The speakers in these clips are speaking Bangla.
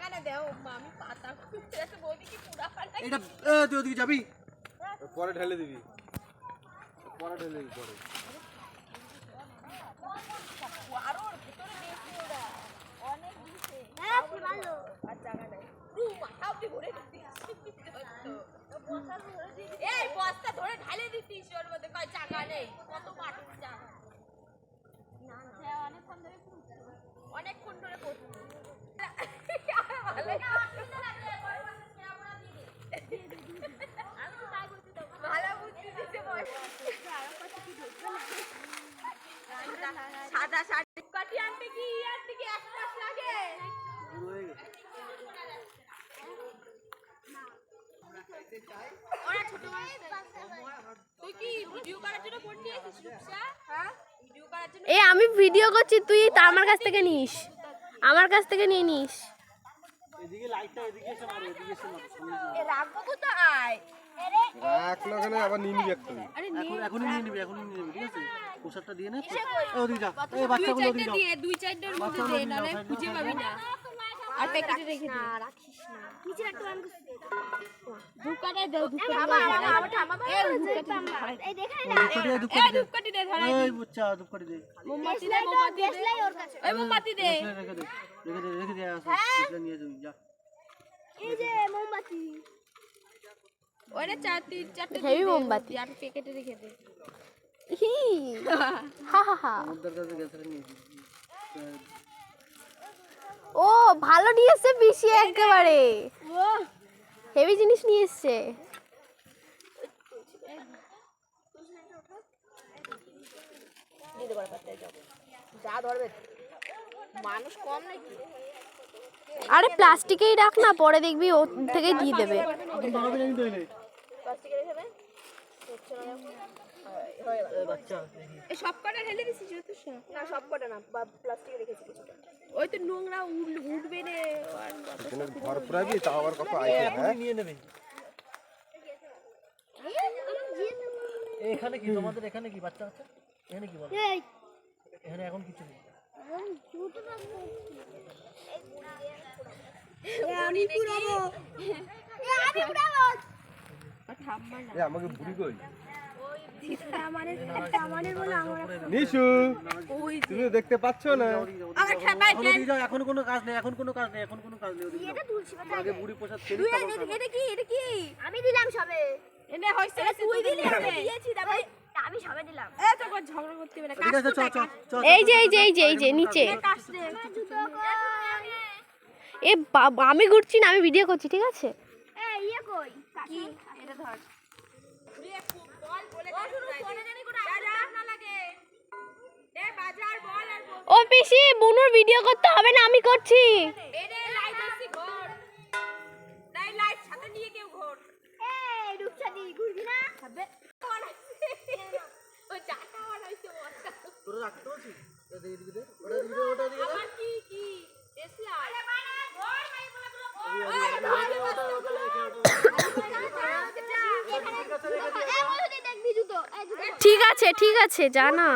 চাগানে দেও মা, আমি পাতা খুঁজতে যাচ্ছি, বৌদি কি পুরা পাতা এটা এ, তুই ওদিকে যাবি পরে ঢেলে দিবি পরে ঢেলে দিবি পরে আরও ওর ভেতরে বেশি ওরা অনেক দিছে হ্যাঁ ভালো আর জায়গা নাই দু মাথা অব্দি ভরে দিচ্ছিস এই বস্তা ধরে ঢালে দিতিস ওর মধ্যে কয় জায়গা নেই কত মাটির জায়গা অনেকক্ষণ ধরে অনেকক্ষণ ধরে করছি ভালো বুদ্ধি দিতে বল সাদা শাড়ি কি এক মাস লাগে এ, আমি ভিডিও করছি, তুই তা আমার কাছ থেকে নিস। আমার কাছ থেকে নিয়ে নিস। এদিকে লাইটটা এদিকে এসে মারো এদিকে এসে মারো। এ রাখব কোথায়? রাখল ওখানে আবার নিয়ে নিবি এখন এখনই নিয়ে নিবি এখনই নিয়ে নিবি ঠিক আছে? পোশাকটা দিয়ে নে এই বাচ্চাগুলো দুই চারটার মধ্যে দে নালে খুঁজে পাবি না। আর প্যাকেটে রেখে দে নিচে রাখতে পারব মোমবাতি রেখে দে নিয়েছি ও ভালো নিয়ে এসছে পিসি একেবারে। হেভি জিনিস নিয়ে এসছে। যা ধরবে মানুষ কম নাকি আরে প্লাস্টিকেই রাখ না পরে দেখবি ও থেকেই দিয়ে দেবে। সব কটা ঢেলে দিছিস না সব কটা না প্লাস্টিকে রেখেছি কিছুটা। ওই তো নোংরা উঠবে রে এখানে ঘর পুরাবি তাও আবার কত আইটেম হ্যাঁ? নিয়ে নেবে। এখানে কি তোমাদের এখানে কি বাচ্চা আছে? এখানে কি বলো? এখানে এখন কিছু নেই। আমাকে বুড়ি কই? নিশু তুমি দেখতে পাচ্ছ না। এখন কোনো কাজ নেই এখন কোনো কাজ নেই এখন কোনো কাজ নেই আগে বুড়ি প্রসাদ খেলি তারপর খাব। এটা কি এটা কি? আমি দিলাম সবে। এনে হইছে তুই দিলি আমি দিয়েছি তারপরে আমি সবে দিলাম। এ তো ঝগড়া করতে হবে না। ঠিক আছে চ চ চ এই যে এই যে এই যে এই যে নিচে এ আমি ঘুরছি না আমি ভিডিও করছি ঠিক আছে? কি? এটা ধর। ও পিসি বুনুর ভিডিও করতে হবে না আমি করছি। এরে লাইট আসি ঘর নাই লাইট সাথে নিয়ে কেউ ঘর এই রূপসাদি ঘুরবি না হবে ও জাটা বানাইছে মজা তোরা রাখতে পারছিস এদিকে এদিকে দে ওটা এদিকে দে ওটা এদিকে দে আবার কি কি এসলা আরে মানে ঘর নাই বলে গুলো ঠিক আছে ঠিক আছে জানা।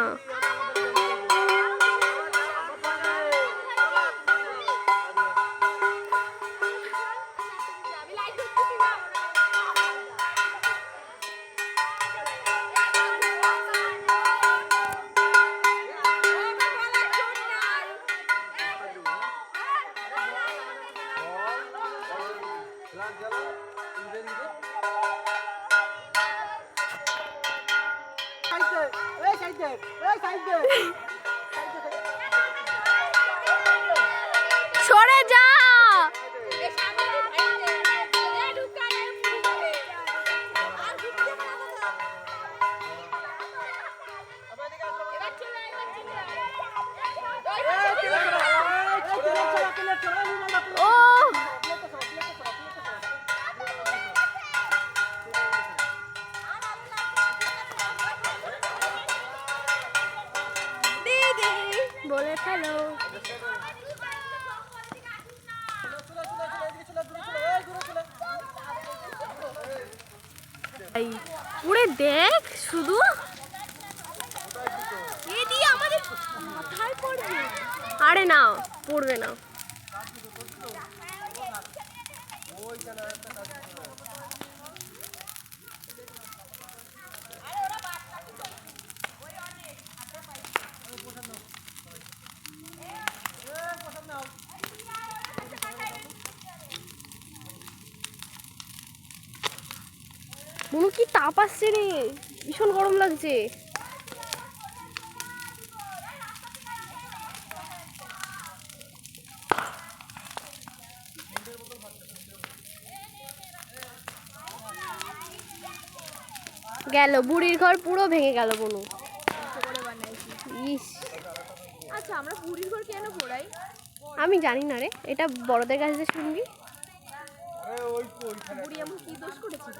সরে বলে ফেলো। উড়ে দেখ শুধু। আরে না পড়বে না। মনু কি তাপ আসছে রে? ভীষণ গরম লাগছে। গেল বুড়ির ঘর পুরো ভেঙে গেল বনু। ইস। আচ্ছা আমরা পুরীর ঘর কেন ঘোরাই? আমি জানি না রে এটা বড়দের কাছে যে শুনবি বুড়ি এমন কি দোষ করেছিল?